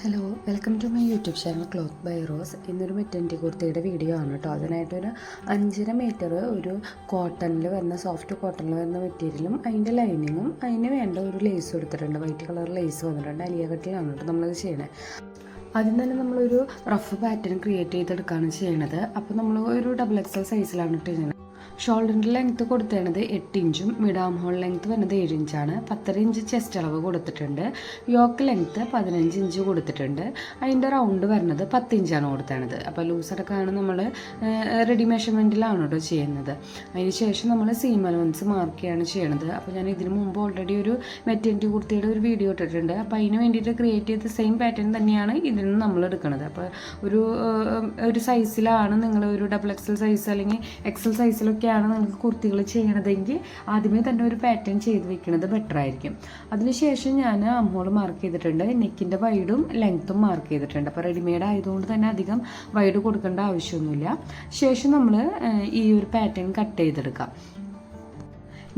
Hello welcome to my YouTube channel cloth by Rose ഇന്നൊരു മെറ്റന്റി കുർത്തിയുടെ video ആണ് കേട്ടോ അതിനായിട്ടൊരു അഞ്ചര മീറ്റർ ഒരു കോട്ടണിൽ വരുന്ന സോഫ്റ്റ് കോട്ടണിൽ വരുന്ന മെറ്റീരിയലും അതിന്റെ ലൈനിങ്ങും അതിന് വേണ്ട ഒരു ലേസ് കൊടുത്തിട്ടുണ്ട് വൈറ്റ് കളർ ലേസ് വന്നിട്ടുണ്ട്. അലിയകട്ടിലാണ് കേട്ടോ നമ്മളത് ചെയ്യണേ. ആദ്യം തന്നെ നമ്മളൊരു റഫ് പാറ്റേൺ ക്രിയേറ്റ് ചെയ്തെടുക്കുകയാണ് ചെയ്യണത്. അപ്പോൾ നമ്മൾ ഒരു ഡബിൾ എക്സൽ സൈസിലാണ് ഇട്ട് ചെയ്യുന്നത് ഷോൾഡറിന്റെ ലെങ്ത്ത് കൊടുത്തേണത് എട്ട് ഇഞ്ചും മിഡാം ഹോൾ ലെങ്ത്ത് വരുന്നത് ഏഴ് ഇഞ്ചാണ്. പത്തര ഇഞ്ച് ചെസ്റ്റ് അളവ് കൊടുത്തിട്ടുണ്ട്. യോക്ക് ലെങ്ത്ത് പതിനഞ്ച് ഇഞ്ച് കൊടുത്തിട്ടുണ്ട്. അതിന്റെ റൗണ്ട് വരുന്നത് പത്ത് ഇഞ്ചാണ് കൊടുത്തേണത്. അപ്പോൾ ലൂസ് അടക്കമാണ് നമ്മൾ റെഡി മെഷർമെന്റിലാണ് കേട്ടോ ചെയ്യുന്നത്. അതിന് ശേഷം നമ്മൾ സീം അലവൻസ് മാർക്ക് ചെയ്യാണ് ചെയ്യണത്. അപ്പോൾ ഞാൻ ഇതിന് മുമ്പ് ഓൾറെഡി ഒരു മെറ്റേണിറ്റി കുർത്തിയുടെ ഒരു വീഡിയോ ഇട്ടിട്ടുണ്ട്. അപ്പോൾ അതിന് വേണ്ടിയിട്ട് ക്രിയേറ്റ് ചെയ്ത സെയിം പാറ്റേൺ തന്നെയാണ് ഇതിൽ നിന്ന് നമ്മൾ എടുക്കുന്നത് അപ്പോൾ ഒരു ഒരു സൈസിലാണ് നിങ്ങൾ ഒരു ഡബിൾ എക്സൽ സൈസ് അല്ലെങ്കിൽ എക്സൽ സൈസിലൊക്കെയാണ് നിങ്ങൾക്ക് കുർത്തികൾ ചെയ്യണതെങ്കിൽ ആദ്യമേ തന്നെ ഒരു പാറ്റേൺ ചെയ്ത് വെക്കുന്നത് ബെറ്റർ ആയിരിക്കും. അതിനുശേഷം ഞാൻ അമ്മോൾ മാർക്ക് ചെയ്തിട്ടുണ്ട്. നെക്കിന്റെ വൈഡും ലെങ്ത്തും മാർക്ക് ചെയ്തിട്ടുണ്ട്. അപ്പോൾ റെഡിമെയ്ഡ് ആയതുകൊണ്ട് തന്നെ അധികം വൈഡ് കൊടുക്കേണ്ട ആവശ്യമൊന്നുമില്ല. ശേഷം നമ്മൾ ഈ ഒരു പാറ്റേൺ കട്ട് ചെയ്തെടുക്കാം.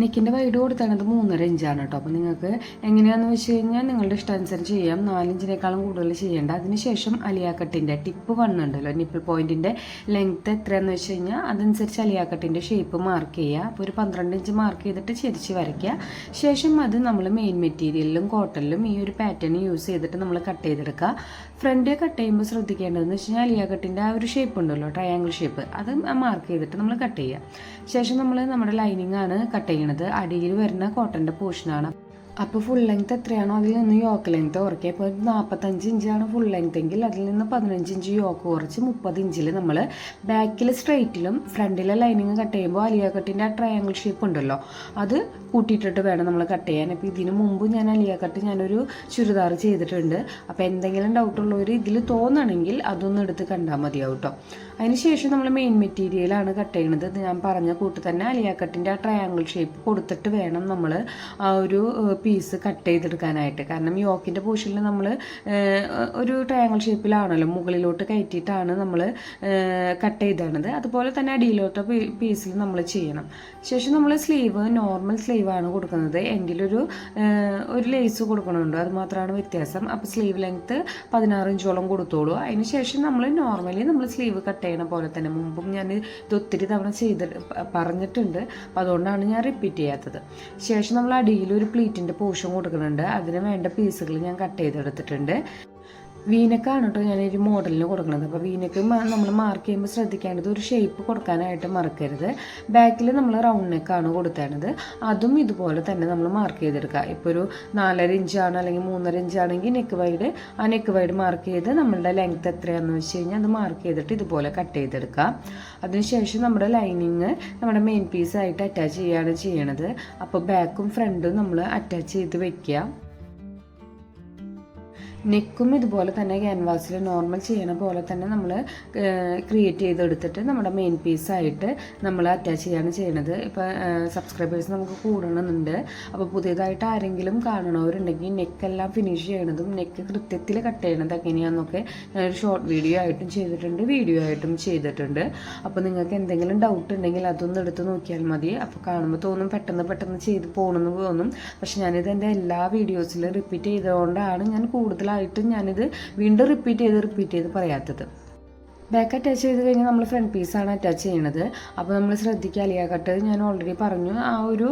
നെക്കിന്റെ വൈഡ് കൊടുത്തത് മൂന്നര ഇഞ്ചാണ് കേട്ടോ അപ്പോൾ നിങ്ങൾക്ക് എങ്ങനെയാണെന്ന് വെച്ച് കഴിഞ്ഞാൽ നിങ്ങളുടെ ഇഷ്ടാനുസരിച്ച് ചെയ്യാം. നാലിഞ്ചിനേക്കാളും കൂടുതൽ ചെയ്യേണ്ട. അതിനുശേഷം അലിയാക്കട്ടിന്റെ ടിപ്പ് വണ്ണുണ്ടല്ലോ നിപ്പിൾ പോയിന്റിന്റെ ലെങ്ത്ത് എത്രയാണെന്ന് വെച്ച് കഴിഞ്ഞാൽ അതനുസരിച്ച് അലിയാക്കട്ടിന്റെ ഷേപ്പ് മാർക്ക് ചെയ്യുക. അപ്പോൾ ഒരു പന്ത്രണ്ട് ഇഞ്ച് മാർക്ക് ചെയ്തിട്ട് ചെരിച്ച് വരയ്ക്കുക. ശേഷം അത് നമ്മൾ മെയിൻ മെറ്റീരിയലിലും കോട്ടണിലും ഈ ഒരു പാറ്റേൺ യൂസ് ചെയ്തിട്ട് നമ്മൾ കട്ട് ചെയ്തെടുക്കുക. ഫ്രണ്ട് കട്ട് ചെയ്യുമ്പോൾ ശ്രദ്ധിക്കേണ്ടതെന്ന് വെച്ച് കഴിഞ്ഞാൽ അലിയാക്കട്ടിന്റെ ആ ഒരു ഷേപ്പ് ഉണ്ടല്ലോ ട്രയാങ്കിൾ ഷേപ്പ് അത് മാർക്ക് ചെയ്തിട്ട് നമ്മൾ കട്ട് ചെയ്യുക. ശേഷം നമ്മൾ നമ്മുടെ ലൈനിങ് ആണ് കട്ട് ചെയ്യണത്. അടിയിൽ വരുന്ന കോട്ടന്റെ പോർഷനാണ് അപ്പോൾ ഫുൾ ലെങ്ത് എത്രയാണോ അതിൽ നിന്ന് യോക്ക് ലെങ്ത് കുറയ്ക്കുക. ഇപ്പോൾ നാൽപ്പത്തഞ്ച് ഇഞ്ചാണ് ഫുൾ ലെങ്ത് എങ്കിൽ അതിൽ നിന്ന് പതിനഞ്ച് ഇഞ്ച് യോക്ക് കുറച്ച് മുപ്പത് ഇഞ്ചിൽ നമ്മൾ ബാക്കിൽ സ്ട്രെയിറ്റിലും ഫ്രണ്ടിലെ ലൈനിങ് കട്ട് ചെയ്യുമ്പോൾ അലിയ കട്ടിന്റെ ആ ട്രയാങ്കിൾ ഷേപ്പ് ഉണ്ടല്ലോ അത് കൂട്ടിയിട്ടിട്ട് വേണം നമ്മൾ കട്ട് ചെയ്യാൻ. അപ്പോൾ ഇതിന് മുമ്പ് ഞാൻ അലിയ കട്ട് ഞാനൊരു ചുരിദാർ ചെയ്തിട്ടുണ്ട്. അപ്പോൾ എന്തെങ്കിലും ഡൗട്ടുള്ളവർ ഇതിൽ തോന്നണമെങ്കിൽ അതൊന്ന് എടുത്ത് കണ്ടാൽ മതിയാവും കേട്ടോ അതിനുശേഷം നമ്മൾ മെയിൻ മെറ്റീരിയലാണ് കട്ട് ചെയ്യണത്. ഇത് ഞാൻ പറഞ്ഞ കൂട്ട് തന്നെ അലിയാക്കട്ടിന്റെ കട്ടിന്റെ ആ ട്രയാങ്കിൾ ഷേപ്പ് കൊടുത്തിട്ട് വേണം നമ്മൾ ആ ഒരു പീസ് കട്ട് ചെയ്തെടുക്കാനായിട്ട്. കാരണം യോക്കിന്റെ പോഷനിൽ നമ്മൾ ഒരു ട്രയാങ്കിൾ ഷേപ്പിലാണല്ലോ മുകളിലോട്ട് കയറ്റിയിട്ടാണ് നമ്മൾ കട്ട് ചെയ്തത് അതുപോലെ തന്നെ അടിയിലോട്ട് പീസിൽ നമ്മൾ ചെയ്യണം. ശേഷം നമ്മൾ സ്ലീവ് നോർമൽ സ്ലീവ് ആണ് കൊടുക്കുന്നത്. എങ്കിലൊരു ഒരു ലേസ് കൊടുക്കണമുണ്ടോ അത് മാത്രമാണ് വ്യത്യാസം. അപ്പോൾ സ്ലീവ് ലെങ്ത്ത് പതിനാറ് ഇഞ്ചോളം കൊടുത്തോളൂ. അതിന് ശേഷം നമ്മൾ നോർമലി നമ്മൾ സ്ലീവ് കട്ട് ചെയ്യണ പോലെ തന്നെ. മുമ്പും ഞാൻ ഇത് ഒത്തിരി തവണ ചെയ്ത് പറഞ്ഞിട്ടുണ്ട്. അപ്പോൾ അതുകൊണ്ടാണ് ഞാൻ റിപ്പീറ്റ് ചെയ്യാത്തത്. ശേഷം നമ്മൾ അടിയിൽ ഒരു പ്ലീറ്റിന്റെ പോഷൻ കൊടുക്കുന്നുണ്ട്. അതിന് വേണ്ട പീസുകൾ ഞാൻ കട്ട് ചെയ്തെടുത്തിട്ടുണ്ട്. വീനക്കാണ് കേട്ടോ ഞാൻ ഒരു മോഡലിന് കൊടുക്കുന്നത് അപ്പോൾ വീനക്ക് നമ്മൾ മാർക്ക് ചെയ്യുമ്പോൾ ശ്രദ്ധിക്കേണ്ടത് ഒരു ഷേപ്പ് കൊടുക്കാനായിട്ട് മറക്കരുത്. ബാക്കിൽ നമ്മൾ റൗണ്ട് നെക്കാണ് കൊടുത്തേണ്ടത് അതും ഇതുപോലെ തന്നെ നമ്മൾ മാർക്ക് ചെയ്തെടുക്കുക ഇപ്പോൾ ഒരു നാലര ഇഞ്ചാണ് അല്ലെങ്കിൽ മൂന്നര ഇഞ്ചാണെങ്കിൽ നെക്ക് വൈഡ് ആ നെക്ക് വൈഡ് മാർക്ക് ചെയ്ത് നമ്മളുടെ ലെങ്ത് എത്രയാണെന്ന് വെച്ച് കഴിഞ്ഞാൽ അത് മാർക്ക് ചെയ്തിട്ട് ഇതുപോലെ കട്ട് ചെയ്തെടുക്കുക അതിനുശേഷം നമ്മുടെ ലൈനിങ് നമ്മുടെ മെയിൻ പീസായിട്ട് അറ്റാച്ച് ചെയ്യുകയാണ് ചെയ്യണത്. അപ്പോൾ ബാക്കും ഫ്രണ്ടും നമ്മൾ അറ്റാച്ച് ചെയ്ത് വെക്കുക നെക്കും ഇതുപോലെ തന്നെ ക്യാൻവാസിൽ നോർമൽ ചെയ്യണ പോലെ തന്നെ നമ്മൾ ക്രിയേറ്റ് ചെയ്തെടുത്തിട്ട് നമ്മുടെ മെയിൻ പീസായിട്ട് നമ്മൾ അറ്റാച്ച് ചെയ്യാണ് ചെയ്യണത്. ഇപ്പോൾ സബ്സ്ക്രൈബേഴ്സ് നമുക്ക് കൂടണമെന്നുണ്ട് അപ്പോൾ പുതിയതായിട്ട് ആരെങ്കിലും കാണണവരുണ്ടെങ്കിൽ നെക്കെല്ലാം ഫിനിഷ് ചെയ്യണതും നെക്ക് കൃത്യത്തിൽ കട്ട് ചെയ്യണത് എങ്ങനെയാണെന്നൊക്കെ ഞാനൊരു ഷോർട്ട് വീഡിയോ ആയിട്ടും ചെയ്തിട്ടുണ്ട് വീഡിയോ ആയിട്ടും ചെയ്തിട്ടുണ്ട്. അപ്പോൾ നിങ്ങൾക്ക് എന്തെങ്കിലും ഡൗട്ട് ഉണ്ടെങ്കിൽ അതൊന്ന് എടുത്ത് നോക്കിയാൽ മതി. അപ്പോൾ കാണുമ്പോൾ തോന്നും പെട്ടെന്ന് പെട്ടെന്ന് ചെയ്ത് പോകണമെന്ന് തോന്നും. പക്ഷെ ഞാനിത് എന്റെ എല്ലാ വീഡിയോസിലും റിപ്പീറ്റ് ചെയ്തുകൊണ്ടാണ് ഞാൻ കൂടുതലായിട്ടും ഞാനിത് വീണ്ടും റിപ്പീറ്റ് ചെയ്ത് റിപ്പീറ്റ് ചെയ്ത് പറയാത്തത്. ബാക്ക് അറ്റാച്ച് ചെയ്ത് കഴിഞ്ഞാൽ നമ്മൾ ഫ്രണ്ട് പീസാണ് അറ്റാച്ച് ചെയ്യണത്. അപ്പോൾ നമ്മൾ ശ്രദ്ധിക്കുക അലിയ ഞാൻ ഓൾറെഡി പറഞ്ഞു ആ ഒരു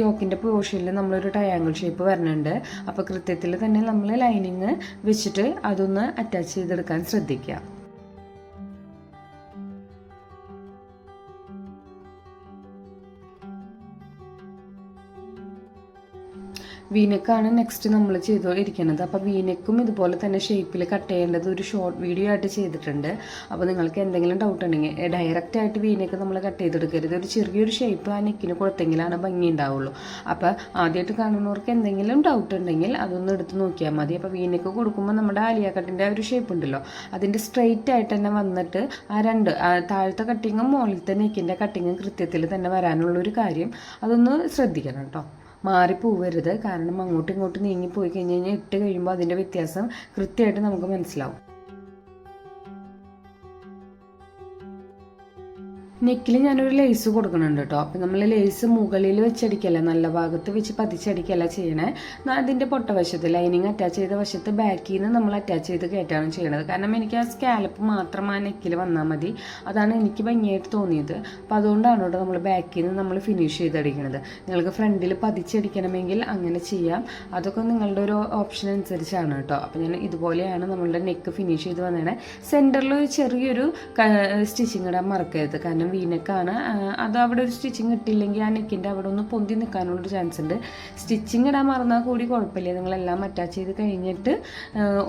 യോക്കിന്റെ പോർഷനിൽ നമ്മളൊരു ട്രയാങ്കിൾ ഷേപ്പ് വരുന്നുണ്ട് അപ്പോൾ കൃത്യത്തിൽ തന്നെ നമ്മൾ ലൈനിങ് വെച്ചിട്ട് അതൊന്ന് അറ്റാച്ച് ചെയ്തെടുക്കാൻ ശ്രദ്ധിക്കുക വീനക്കാണ് നെക്സ്റ്റ് നമ്മൾ ചെയ്തുകൊണ്ടിരിക്കുന്നത് അപ്പോൾ വീനക്കും ഇതുപോലെ തന്നെ ഷേപ്പിൽ കട്ട് ചെയ്യേണ്ടത് ഒരു ഷോർട്ട് വീഡിയോ ആയിട്ട് ചെയ്തിട്ടുണ്ട്. അപ്പോൾ നിങ്ങൾക്ക് എന്തെങ്കിലും ഡൗട്ട് ഉണ്ടെങ്കിൽ ഡയറക്റ്റ് ആയിട്ട് വീനക്ക് നമ്മൾ കട്ട് ചെയ്തെടുക്കരുത്. ഒരു ചെറിയൊരു ഷേപ്പ് ആ നെക്കിന് കൊടുത്തെങ്കിലാണ് ഭംഗി ഉണ്ടാവുള്ളൂ. അപ്പോൾ ആദ്യമായിട്ട് കാണുന്നവർക്ക് എന്തെങ്കിലും ഡൗട്ട് ഉണ്ടെങ്കിൽ അതൊന്ന് എടുത്ത് നോക്കിയാൽ മതി. അപ്പോൾ വീനക്ക് കൊടുക്കുമ്പോൾ നമ്മുടെ ആലിയ കട്ടിന്റെ ആ ഒരു ഷേപ്പ് ഉണ്ടല്ലോ അതിന്റെ സ്ട്രെയിറ്റ് ആയിട്ട് തന്നെ വന്നിട്ട് ആ രണ്ട് താഴത്തെ കട്ടിങ്ങും മുകളിലത്തെ നെക്കിന്റെ കട്ടിങ്ങും കൃത്യത്തിൽ തന്നെ വരാനുള്ളൊരു കാര്യം അതൊന്ന് ശ്രദ്ധിക്കണം കേട്ടോ. മാറിപ്പോവരുത്. കാരണം അങ്ങോട്ടും ഇങ്ങോട്ടും നീങ്ങി പോയി കഴിഞ്ഞ് കഴിഞ്ഞാൽ ഇട്ട് കഴിയുമ്പോൾ അതിന്റെ വ്യത്യാസം കൃത്യമായിട്ട് നമുക്ക് മനസ്സിലാവും. നെക്കിൽ ഞാനൊരു ലേസ് കൊടുക്കുന്നുണ്ട് കേട്ടോ അപ്പം നമ്മൾ ലേസ് മുകളിൽ വെച്ചടിക്കല്ല? നല്ല ഭാഗത്ത് വെച്ച് പതിച്ചടിക്കല്ല ചെയ്യണേ? അതിന്റെ പൊട്ടവശത്ത് ലൈനിങ് അറ്റാച്ച് ചെയ്ത വശത്ത് ബാക്കിൽ നിന്ന് നമ്മൾ അറ്റാച്ച് ചെയ്ത് കയറ്റാണ് ചെയ്യണത്. കാരണം എനിക്ക് ആ സ്കാലപ്പ് മാത്രം ആ നെക്കിൽ വന്നാൽ മതി. അതാണ് എനിക്ക് ഭംഗിയായിട്ട് തോന്നിയത്. അപ്പോൾ അതുകൊണ്ടാണ് കേട്ടോ നമ്മൾ ബാക്കിൽ നിന്ന് നമ്മൾ ഫിനിഷ് ചെയ്തടിക്കണത്. നിങ്ങൾക്ക് ഫ്രണ്ടിൽ പതിച്ചടിക്കണമെങ്കിൽ അങ്ങനെ ചെയ്യാം. അതൊക്കെ നിങ്ങളുടെ ഒരു ഓപ്ഷൻ അനുസരിച്ചാണ് കേട്ടോ അപ്പോൾ ഞാൻ ഇതുപോലെയാണ് നമ്മളുടെ നെക്ക് ഫിനിഷ് ചെയ്ത് വന്നേണേ. സെന്ററിൽ ഒരു ചെറിയൊരു സ്റ്റിച്ചിങ് ഇടാൻ മറക്കരുത്. കാരണം വീനക്കാണ്. അത് അവിടെ ഒരു സ്റ്റിച്ചിങ് ഇട്ടില്ലെങ്കിൽ ആ നെക്കിന്റെ അവിടെ ഒന്ന് പൊന്തി നിൽക്കാനുള്ളൊരു ചാൻസ് ഉണ്ട്. സ്റ്റിച്ചിങ് ഇടാൻ മറന്നാൽ കൂടി കുഴപ്പമില്ല. നിങ്ങളെല്ലാം അറ്റാച്ച് ചെയ്ത് കഴിഞ്ഞിട്ട്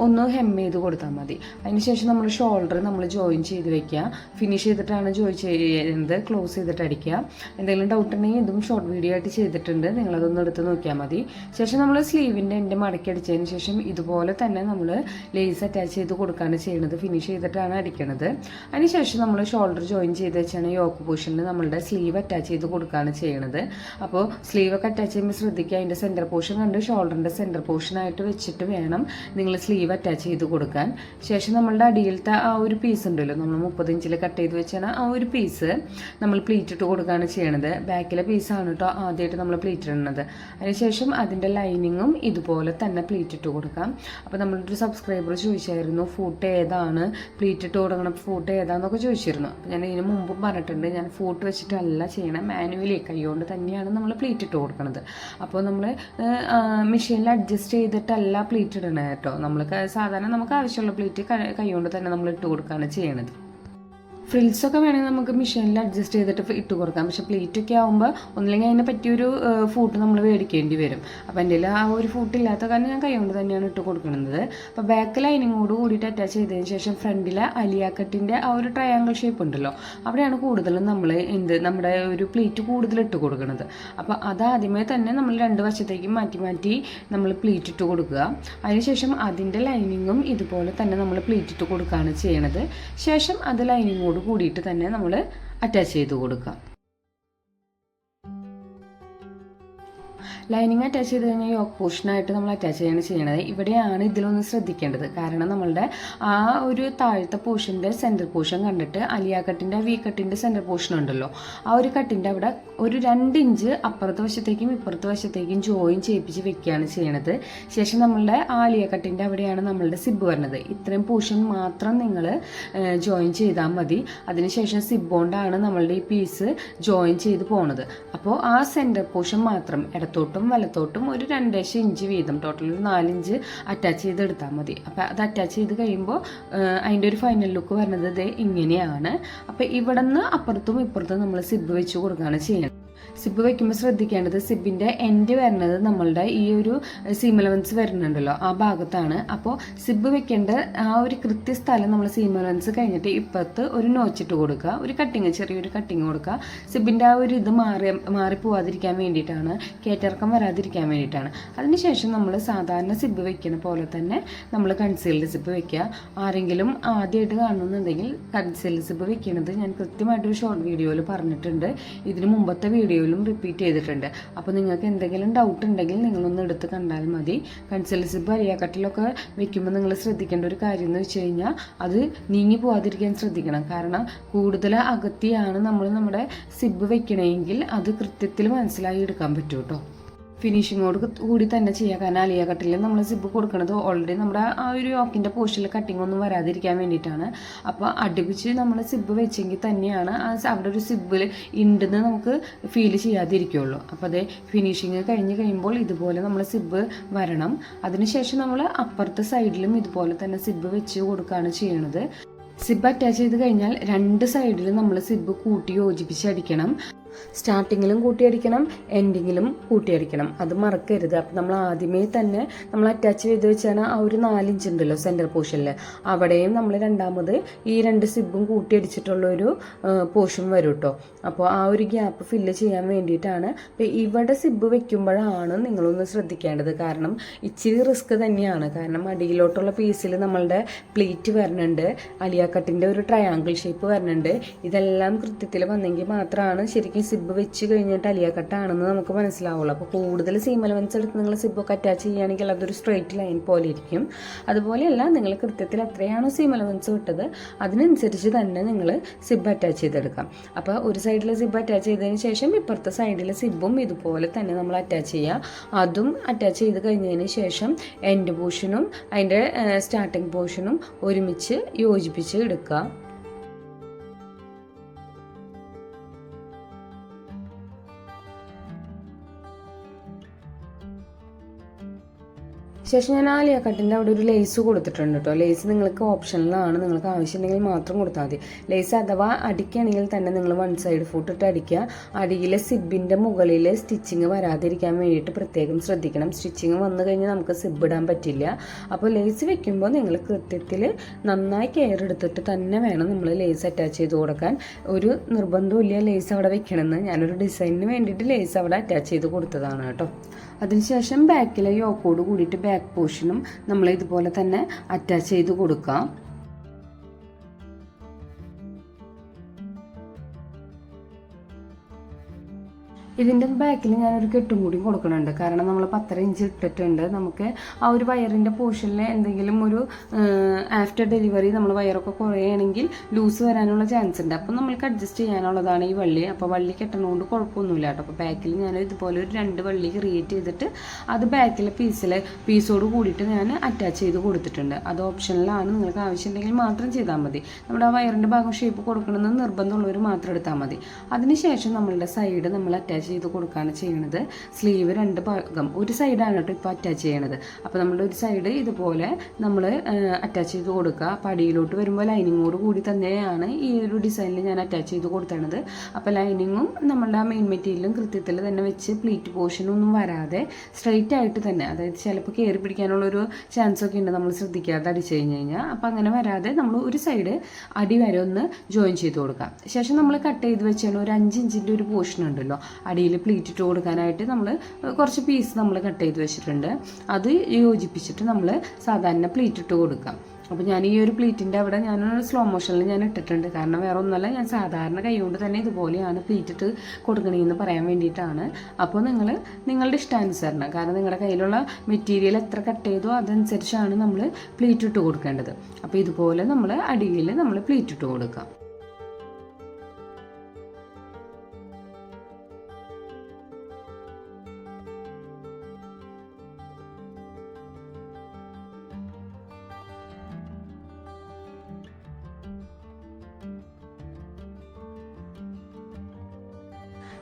ഒന്ന് ഹെം ചെയ്ത് കൊടുത്താൽ മതി. അതിനുശേഷം നമ്മൾ ഷോൾഡർ നമ്മൾ ജോയിൻ ചെയ്ത് വെക്കുക. ഫിനിഷ് ചെയ്തിട്ടാണ് ജോയിൻ ചെയ്യുന്നത്. ക്ലോസ് ചെയ്തിട്ട് അടിക്കുക. എന്തെങ്കിലും ഡൗട്ട് ഉണ്ടെങ്കിൽ ഇതും ഷോർട്ട് വീഡിയോ ആയിട്ട് ചെയ്തിട്ടുണ്ട്. നിങ്ങളതൊന്ന് എടുത്ത് നോക്കിയാൽ മതി. ശേഷം നമ്മൾ സ്ലീവിന്റെ എന്റെ മടക്കി അടിച്ചതിന് ശേഷം ഇതുപോലെ തന്നെ നമ്മൾ ലേസ് അറ്റാച്ച് ചെയ്ത് കൊടുക്കുകയാണ് ചെയ്യുന്നത്. ഫിനിഷ് ചെയ്തിട്ടാണ് അടിക്കുന്നത് അതിനുശേഷം നമ്മൾ ഷോൾഡർ ജോയിൻ ചെയ്ത് വെച്ചാണ് യോക്ക് പോർഷനിൽ നമ്മളുടെ സ്ലീവ് അറ്റാച്ച് ചെയ്ത് കൊടുക്കുകയാണ് ചെയ്യണത്. അപ്പോൾ സ്ലീവ് ഒക്കെ അറ്റാച്ച് ചെയ്യുമ്പോൾ ശ്രദ്ധിക്കുക അതിന്റെ സെന്റർ പോർഷൻ കണ്ട്? ഷോൾഡറിന്റെ സെന്റർ പോർഷനായിട്ട് വെച്ചിട്ട് വേണം നിങ്ങൾ സ്ലീവ് അറ്റാച്ച് ചെയ്ത് കൊടുക്കാൻ. ശേഷം നമ്മളുടെ അടിയിലത്തെ ആ ഒരു പീസ് ഉണ്ടല്ലോ നമ്മൾ മുപ്പത് ഇഞ്ചിൽ കട്ട് ചെയ്ത് വെച്ചാണ് ആ ഒരു പീസ് നമ്മൾ പ്ലീറ്റ് ഇട്ട് കൊടുക്കുകയാണ് ചെയ്യണത്. ബാക്കിലെ പീസാണ് കേട്ടോ ആദ്യമായിട്ട് നമ്മൾ പ്ലീറ്റ് ഇടുന്നത് അതിനുശേഷം അതിന്റെ ലൈനിങ്ങും ഇതുപോലെ തന്നെ പ്ലീറ്റ് ഇട്ട് കൊടുക്കാം. അപ്പോൾ നമ്മളൊരു സബ്സ്ക്രൈബർ ചോദിച്ചായിരുന്നു ഫൂട്ട് ഏതാണ്? പ്ലീറ്റ് ഇട്ട് കൊടുക്കണം ഫൂട്ട് ഏതാണെന്നൊക്കെ ചോദിച്ചിരുന്നു. അപ്പോൾ ഞാൻ ഇതിന് മുമ്പും പറഞ്ഞിട്ടുണ്ട്. ഞാൻ ഫൂട്ട് വെച്ചിട്ടല്ല ചെയ്യണം. മാനുവലി കൈകൊണ്ട് തന്നെയാണ് നമ്മൾ പ്ലീറ്റ് ഇട്ട് കൊടുക്കുന്നത് അപ്പോൾ നമ്മൾ മെഷീനിൽ അഡ്ജസ്റ്റ് ചെയ്തിട്ടല്ല പ്ലീറ്റ് ഇടണത് കേട്ടോ നമ്മൾ സാധാരണ നമുക്ക് ആവശ്യമുള്ള പ്ലീറ്റ് കൈകൊണ്ട് തന്നെ നമ്മൾ ഇട്ട് കൊടുക്കുകയാണ് ചെയ്യണത്. ഫ്രിൽസ് ഒക്കെ വേണമെങ്കിൽ നമുക്ക് മെഷീനിൽ അഡ്ജസ്റ്റ് ചെയ്തിട്ട് ഇട്ട് കൊടുക്കാം. പക്ഷേ പ്ലേറ്റ് ഒക്കെ ആകുമ്പോൾ ഒന്നില്ലെങ്കിൽ അതിനെ പറ്റിയൊരു ഫൂട്ട് നമ്മൾ മേടിക്കേണ്ടി വരും. അപ്പോൾ എന്റെ ആ ഒരു ഫൂട്ട് ഇല്ലാത്ത കാരണം ഞാൻ കൈകൊണ്ട് തന്നെയാണ് ഇട്ട് കൊടുക്കുന്നത്. അപ്പോൾ ബാക്ക് ലൈനിങ്ങോട് കൂടിയിട്ട് അറ്റാച്ച് ചെയ്തതിന് ശേഷം ഫ്രണ്ടിലെ അലിയാക്കട്ടിന്റെ ആ ഒരു ട്രയാങ്കിൾ ഷേപ്പ് ഉണ്ടല്ലോ അവിടെയാണ് കൂടുതലും നമ്മൾ എന്ത് നമ്മുടെ ഒരു പ്ലേറ്റ് കൂടുതൽ ഇട്ട് കൊടുക്കുന്നത്. അപ്പോൾ അതാദ്യമേ തന്നെ നമ്മൾ രണ്ട് വശത്തേക്ക് മാറ്റി മാറ്റി നമ്മൾ പ്ലേറ്റ് ഇട്ട് കൊടുക്കുക. അതിനുശേഷം അതിന്റെ ലൈനിങ്ങും ഇതുപോലെ തന്നെ നമ്മൾ പ്ലേറ്റ് ഇട്ട് കൊടുക്കുകയാണ് ചെയ്യണത്. ശേഷം അത് ലൈനിങ്ങോട് കൂടിയിട്ട് തന്നെ നമ്മൾ അറ്റാച്ച് ചെയ്ത് കൊടുക്കാം ലൈനിങ് അറ്റാച്ച് ചെയ്ത് കഴിഞ്ഞാൽ യോക്ക് പോർഷനായിട്ട് നമ്മൾ അറ്റാച്ച് ചെയ്യാണ് ചെയ്യണത്. ഇവിടെയാണ് ഇതിലൊന്ന് ശ്രദ്ധിക്കേണ്ടത്. കാരണം നമ്മളുടെ ആ ഒരു താഴത്തെ പോർഷന്റെ സെന്റർ പോർഷൻ കണ്ടിട്ട് അലിയാ കട്ടിന്റെ വി കട്ടിന്റെ സെന്റർ പോർഷൻ ഉണ്ടല്ലോ. ആ ഒരു കട്ടിന്റെ അവിടെ ഒരു രണ്ട് ഇഞ്ച് അപ്പുറത്തെ വശത്തേക്കും ഇപ്പുറത്തെ വശത്തേക്കും ജോയിൻ ചെയ്യിപ്പിച്ച് വെക്കുകയാണ് ചെയ്യണത്. ശേഷം നമ്മളുടെ ആലിയ കട്ടിന്റെ അവിടെയാണ് നമ്മളുടെ സിബ് വരുന്നത് ഇത്രയും പോർഷൻ മാത്രം നിങ്ങൾ ജോയിൻ ചെയ്താൽ മതി. അതിനുശേഷം സിബ് കൊണ്ടാണ് നമ്മളുടെ ഈ പീസ് ജോയിൻ ചെയ്ത് പോണത്. അപ്പോൾ ആ സെന്റർ പോർഷൻ മാത്രം ഇടത്തോട്ടും വലത്തോട്ടും ഒരു രണ്ടേശ ഇഞ്ച് വീതം ടോട്ടൽ ഒരു നാലിഞ്ച് അറ്റാച്ച് ചെയ്ത് എടുത്താൽ മതി. അപ്പോൾ അത് അറ്റാച്ച് ചെയ്ത് കഴിയുമ്പോൾ അതിന്റെ ഒരു ഫൈനൽ ലുക്ക് വരുന്നത് ഇങ്ങനെയാണ്. അപ്പോൾ ഇവിടെ നിന്ന് അപ്പുറത്തും ഇപ്പുറത്തും നമ്മൾ സിബ് വെച്ച് കൊടുക്കുകയാണ് ചെയ്യുന്നത് സിബ് വയ്ക്കുമ്പോൾ ശ്രദ്ധിക്കേണ്ടത് സിബിന്റെ എൻഡ് വരുന്നത് നമ്മളുടെ ഈ ഒരു സീമലവൻസ് വരുന്നുണ്ടല്ലോ ആ ഭാഗത്താണ്. അപ്പോൾ സിബ് വെക്കേണ്ട ആ ഒരു കൃത്യ സ്ഥലം നമ്മൾ സീമലവൻസ് കഴിഞ്ഞിട്ട് ഇപ്പുറത്ത് ഒരു നോച്ചിട്ട് കൊടുക്കുക ഒരു കട്ടിങ് ചെറിയൊരു കട്ടിങ് കൊടുക്കുക. സിബിന്റെ ആ ഒരു ഇത് മാറി മാറിപ്പോവാതിരിക്കാൻ വേണ്ടിയിട്ടാണ് കേറ്റിറക്കം വരാതിരിക്കാൻ വേണ്ടിയിട്ടാണ്. അതിനുശേഷം നമ്മൾ സാധാരണ സിബ് വെക്കുന്ന പോലെ തന്നെ നമ്മൾ കൺസീൽഡ് സിബ് വെക്കുക. ആരെങ്കിലും ആദ്യമായിട്ട് കാണുന്നുണ്ടെങ്കിൽ കൺസീൽഡ് സിബ് വെക്കുന്നത് ഞാൻ കൃത്യമായിട്ടൊരു ഷോർട്ട് വീഡിയോയിൽ പറഞ്ഞിട്ടുണ്ട്. ഇതിന് മുമ്പത്തെ വീഡിയോയിലും റിപ്പീറ്റ് ചെയ്തിട്ടുണ്ട്. അപ്പോൾ നിങ്ങൾക്ക് എന്തെങ്കിലും ഡൗട്ട് ഉണ്ടെങ്കിൽ നിങ്ങളൊന്ന് എടുത്ത് കണ്ടാൽ മതി. കൺസീൽഡ് സിബ് അരിയാക്കട്ടിലൊക്കെ വെക്കുമ്പോൾ നിങ്ങൾ ശ്രദ്ധിക്കേണ്ട ഒരു കാര്യം എന്ന് വെച്ച് കഴിഞ്ഞാൽ അത് നീങ്ങി പോകാതിരിക്കാൻ ശ്രദ്ധിക്കണം. കാരണം കൂടുതൽ അകത്തിയാണ് നമ്മൾ നമ്മുടെ സിബ് വെക്കണമെങ്കിൽ അത് കൃത്യത്തിൽ മനസ്സിലായി എടുക്കാൻ പറ്റും കേട്ടോ ഫിനിഷിങ്ങോട് കൂടി തന്നെ ചെയ്യുക കാരണം അലിയ കട്ടിൽ നമ്മൾ സിബ് കൊടുക്കുന്നത് ഓൾറെഡി നമ്മുടെ ആ ഒരു യോക്കിന്റെ പോസ്റ്റിൽ കട്ടിങ് ഒന്നും വരാതിരിക്കാൻ വേണ്ടിയിട്ടാണ്. അപ്പോൾ അടുപ്പിച്ച് നമ്മൾ സിബ് വെച്ചെങ്കിൽ തന്നെയാണ് അവിടെ ഒരു സിബിൽ ഉണ്ടെന്ന് നമുക്ക് ഫീൽ ചെയ്യാതിരിക്കുള്ളൂ. അപ്പോൾ അതേ ഫിനിഷിങ് കഴിഞ്ഞ് കഴിയുമ്പോൾ ഇതുപോലെ നമ്മൾ സിബ് വരണം. അതിനുശേഷം നമ്മൾ അപ്പുറത്തെ സൈഡിലും ഇതുപോലെ തന്നെ സിബ് വെച്ച് കൊടുക്കുകയാണ് ചെയ്യണത്. സിബ് അറ്റാച്ച് ചെയ്ത് കഴിഞ്ഞാൽ രണ്ട് സൈഡിലും നമ്മൾ സിബ് കൂട്ടി യോജിപ്പിച്ച് അടിക്കണം. സ്റ്റാർട്ടിങ്ങിലും കൂട്ടിയടിക്കണം എൻഡിങ്ങിലും കൂട്ടിയടിക്കണം. അത് മറക്കരുത്. അപ്പം നമ്മൾ ആദ്യമേ തന്നെ നമ്മൾ അറ്റാച്ച് ചെയ്ത് വെച്ചാൽ ആ ഒരു നാലിഞ്ച് ഉണ്ടല്ലോ സെന്റർ പോർഷനിൽ അവിടെയും നമ്മൾ രണ്ടാമത് ഈ രണ്ട് സിബും കൂട്ടിയടിച്ചിട്ടുള്ള ഒരു പോർഷൻ വരും കേട്ടോ അപ്പോൾ ആ ഒരു ഗ്യാപ്പ് ഫില്ല് ചെയ്യാൻ വേണ്ടിയിട്ടാണ്. അപ്പോൾ ഇവിടെ സിബ് വെക്കുമ്പോഴാണ് നിങ്ങളൊന്ന് ശ്രദ്ധിക്കേണ്ടത്. കാരണം ഇച്ചിരി റിസ്ക് തന്നെയാണ്. കാരണം അടിയിലോട്ടുള്ള പീസിൽ നമ്മളുടെ പ്ലേറ്റ് വരുന്നുണ്ട് അലിയാക്കട്ടിന്റെ കട്ടിന്റെ ഒരു ട്രയാങ്കിൾ ഷേപ്പ് വരുന്നുണ്ട് ഇതെല്ലാം കൃത്യത്തിൽ വന്നെങ്കിൽ മാത്രമാണ് ശരിക്കും സിബ് വെച്ച് കഴിഞ്ഞിട്ട് അലിയ കട്ടാണെന്ന് നമുക്ക് മനസ്സിലാവുള്ളൂ. അപ്പോൾ കൂടുതൽ സീം അലവൻസ് എടുത്ത് നിങ്ങൾ സിബൊക്കെ അറ്റാച്ച് ചെയ്യുകയാണെങ്കിൽ അതൊരു സ്ട്രെയിറ്റ് ലൈൻ പോലെ ഇരിക്കും. അതുപോലെയല്ല നിങ്ങൾ കൃത്യത്തിൽ എത്രയാണോ സീം അലവൻസ് വിട്ടത് അതിനനുസരിച്ച് തന്നെ നിങ്ങൾ സിബ് അറ്റാച്ച് ചെയ്തെടുക്കാം. അപ്പോൾ ഒരു സൈഡിൽ സിബ് അറ്റാച്ച് ചെയ്തതിന് ശേഷം ഇപ്പുറത്തെ സൈഡിലെ സിബും ഇതുപോലെ തന്നെ നമ്മൾ അറ്റാച്ച് ചെയ്യുക. അതും അറ്റാച്ച് ചെയ്ത് കഴിഞ്ഞതിന് ശേഷം എൻഡ് പോർഷനും അതിന്റെ സ്റ്റാർട്ടിംഗ് പോർഷനും ഒരുമിച്ച് യോജിപ്പിച്ച് എടുക്കുക. ശേഷം ഞാൻ ആ ലിയാക്കട്ടിന്റെ അവിടെ ഒരു ലേസ് കൊടുത്തിട്ടുണ്ട് കേട്ടോ ലേസ് നിങ്ങൾക്ക് ഓപ്ഷനിലാണ് നിങ്ങൾക്ക് ആവശ്യമുണ്ടെങ്കിൽ മാത്രം കൊടുത്താൽ മതി. ലേസ് അഥവാ അടിക്കുകയാണെങ്കിൽ തന്നെ നിങ്ങൾ വൺ സൈഡ് ഫുട്ട് ഇട്ട് അടിക്കുക. അടിയിലെ സിബിന്റെ മുകളിൽ സ്റ്റിച്ചിങ് വരാതിരിക്കാൻ വേണ്ടിയിട്ട് പ്രത്യേകം ശ്രദ്ധിക്കണം. സ്റ്റിച്ചിങ് വന്നു കഴിഞ്ഞാൽ നമുക്ക് സിബ് ഇടാൻ പറ്റില്ല. അപ്പോൾ ലേസ് വെക്കുമ്പോൾ നിങ്ങൾ കൃത്യത്തിൽ നന്നായി കെയർ എടുത്തിട്ട് തന്നെ വേണം നമ്മൾ ലേസ് അറ്റാച്ച് ചെയ്ത് കൊടുക്കാൻ. ഒരു നിർബന്ധമില്ല ലേസ് അവിടെ വെക്കണമെന്ന്. ഞാനൊരു ഡിസൈനിന് വേണ്ടിയിട്ട് ലേസ് അവിടെ അറ്റാച്ച് ചെയ്ത് കൊടുത്തതാണ് കേട്ടോ അതിനുശേഷം ബാക്കിലെ യോക്കോട് കൂടിയിട്ട് ബാക്ക് പോർഷനും നമ്മൾ ഇതുപോലെ തന്നെ അറ്റാച്ച് ചെയ്ത് കൊടുക്കാം. ഇതിന്റെ ബാക്കിൽ ഞാനൊരു കെട്ടും കൂടി കൊടുക്കുന്നുണ്ട് കാരണം നമ്മൾ പത്തര ഇഞ്ച് ഇട്ടിട്ടുണ്ട്. നമുക്ക് ആ ഒരു വയറിന്റെ പോർഷനിൽ എന്തെങ്കിലും ഒരു ആഫ്റ്റർ ഡെലിവറി നമ്മൾ വയറൊക്കെ കുറയുകയാണെങ്കിൽ ലൂസ് വരാനുള്ള ചാൻസ് ഉണ്ട്. അപ്പോൾ നമ്മൾക്ക് അഡ്ജസ്റ്റ് ചെയ്യാനുള്ളതാണ് ഈ വള്ളി. അപ്പോൾ വള്ളി കെട്ടണതുകൊണ്ട് കുഴപ്പമൊന്നുമില്ല കേട്ടോ. അപ്പോൾ ബാക്കിൽ ഞാൻ ഇതുപോലെ ഒരു രണ്ട് വള്ളി ക്രിയേറ്റ് ചെയ്തിട്ട് അത് ബാക്കിലെ പീസിലെ പീസോട് കൂടിയിട്ട് ഞാൻ അറ്റാച്ച് ചെയ്ത് കൊടുത്തിട്ടുണ്ട്. അത് ഓപ്ഷനിലാണ് നിങ്ങൾക്ക് ആവശ്യമുണ്ടെങ്കിൽ മാത്രം ചെയ്താൽ മതി. നമ്മുടെ ആ വയറിന്റെ ഭാഗം ഷേപ്പ് കൊടുക്കണമെന്ന് നിർബന്ധമുള്ളവർ മാത്രം എടുത്താൽ മതി. അതിനുശേഷം നമ്മളുടെ സൈഡ് നമ്മൾ അറ്റാച്ച് ചെയ്ത് കൊടുക്കുകയാണ് ചെയ്യണത്. സ്ലീവ് രണ്ട് ഭാഗം. ഒരു സൈഡാണ് കേട്ടോ ഇപ്പോൾ അറ്റാച്ച് ചെയ്യണത്. അപ്പോൾ നമ്മൾ ഒരു സൈഡ് ഇതുപോലെ നമ്മൾ അറ്റാച്ച് ചെയ്ത് കൊടുക്കുക. അപ്പോൾ അടിയിലോട്ട് വരുമ്പോൾ ലൈനിങ്ങോട് കൂടി തന്നെയാണ് ഈ ഒരു ഡിസൈനിൽ ഞാൻ അറ്റാച്ച് ചെയ്ത് കൊടുത്തത് അപ്പോൾ ലൈനിങ്ങും നമ്മളുടെ ആ മെയിൻ മെറ്റീരിയലും കൃത്യത്തിൽ തന്നെ വെച്ച് പ്ലീറ്റ് പോർഷനൊന്നും വരാതെ സ്ട്രെയിറ്റ് ആയിട്ട് തന്നെ അതായത് ചിലപ്പോൾ കയറി പിടിക്കാനുള്ളൊരു ചാൻസ് ഒക്കെ ഉണ്ട് നമ്മൾ ശ്രദ്ധിക്കാതെ അടിച്ചു കഴിഞ്ഞ് കഴിഞ്ഞാൽ അപ്പോൾ അങ്ങനെ വരാതെ നമ്മൾ ഒരു സൈഡ് അടി വരെ ഒന്ന് ജോയിൻ ചെയ്ത് കൊടുക്കാം. ശേഷം നമ്മൾ കട്ട് ചെയ്ത് വെച്ചാൽ ഒരു അഞ്ച് ഇഞ്ചിന്റെ ഒരു പോർഷൻ ഉണ്ടല്ലോ. അടിയിൽ പ്ലീറ്റ് ഇട്ട് കൊടുക്കാനായിട്ട് നമ്മൾ കുറച്ച് പീസ് നമ്മൾ കട്ട് ചെയ്ത് വെച്ചിട്ടുണ്ട്. അത് യോജിപ്പിച്ചിട്ട് നമ്മൾ സാധാരണ പ്ലീറ്റ് ഇട്ട് കൊടുക്കാം. അപ്പോൾ ഞാൻ ഈ ഒരു പ്ലീറ്റിന്റെ അവിടെ ഞാൻ സ്ലോ മോഷനിൽ ഞാൻ ഇട്ടിട്ടുണ്ട്. കാരണം വേറെ ഒന്നുമല്ല ഞാൻ സാധാരണ കൈകൊണ്ട് തന്നെ ഇതുപോലെയാണ് പ്ലീറ്റ് ഇട്ട് കൊടുക്കണമെന്ന് പറയാൻ വേണ്ടിയിട്ടാണ്. അപ്പോൾ നിങ്ങൾ നിങ്ങളുടെ ഇഷ്ടാനുസരണം കാരണം നിങ്ങളുടെ കയ്യിലുള്ള മെറ്റീരിയൽ എത്ര കട്ട് ചെയ്തോ അതനുസരിച്ചാണ് നമ്മൾ പ്ലീറ്റ് ഇട്ട് കൊടുക്കേണ്ടത്. അപ്പോൾ ഇതുപോലെ നമ്മൾ അടിയിൽ നമ്മൾ പ്ലീറ്റ് ഇട്ട് കൊടുക്കാം.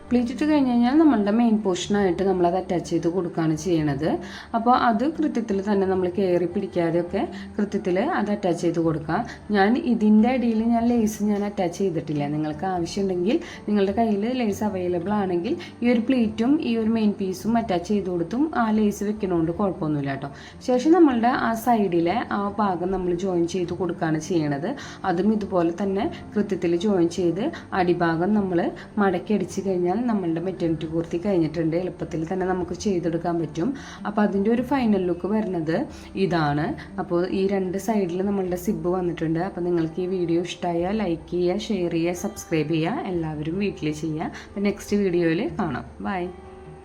പ്ലീറ്റ് ഇട്ട് കഴിഞ്ഞ് കഴിഞ്ഞാൽ നമ്മളുടെ മെയിൻ പോർഷനായിട്ട് നമ്മളത് അറ്റാച്ച് ചെയ്ത് കൊടുക്കുകയാണ് ചെയ്യണത്. അപ്പോൾ അത് കൃത്യത്തിൽ തന്നെ നമ്മൾ കയറി പിടിക്കാതെയൊക്കെ കൃത്യത്തിൽ അത് അറ്റാച്ച് ചെയ്ത് കൊടുക്കുക ഞാൻ ഇതിന്റെ അടിയിൽ ഞാൻ ലേസ് ഞാൻ അറ്റാച്ച് ചെയ്തിട്ടില്ല. നിങ്ങൾക്ക് ആവശ്യമുണ്ടെങ്കിൽ നിങ്ങളുടെ കയ്യിൽ ലേസ് അവൈലബിൾ ആണെങ്കിൽ ഈ ഒരു പ്ലീറ്റും ഈ ഒരു മെയിൻ പീസും അറ്റാച്ച് ചെയ്ത് കൊടുത്തും ആ ലേസ് വെക്കണോണ്ട് കുഴപ്പമൊന്നുമില്ല കേട്ടോ. ശേഷം നമ്മളുടെ ആ സൈഡിലെ ആ ഭാഗം നമ്മൾ ജോയിൻ ചെയ്ത് കൊടുക്കുകയാണ് ചെയ്യണത്. അതും ഇതുപോലെ തന്നെ കൃത്യത്തിൽ ജോയിൻ ചെയ്ത് അടിഭാഗം നമ്മൾ മടക്കി അടിച്ച് കഴിഞ്ഞാൽ നമ്മളുടെ മെറ്റേണിറ്റി കുർത്തി കഴിഞ്ഞിട്ടുണ്ട്. എളുപ്പത്തിൽ തന്നെ നമുക്ക് ചെയ്തെടുക്കാൻ പറ്റും. അപ്പോൾ അതിന്റെ ഒരു ഫൈനൽ ലുക്ക് വരുന്നത് ഇതാണ്. അപ്പോൾ ഈ രണ്ട് സൈഡിൽ നമ്മളുടെ സിബ് വന്നിട്ടുണ്ട്. അപ്പോൾ നിങ്ങൾക്ക് ഈ വീഡിയോ ഇഷ്ടമായാൽ ലൈക്ക് ചെയ്യുക ഷെയർ ചെയ്യുക സബ്സ്ക്രൈബ് ചെയ്യുക. എല്ലാവരും വീട്ടിൽ ചെയ്യുക. അപ്പോൾ നെക്സ്റ്റ് വീഡിയോയിൽ കാണാം. ബൈ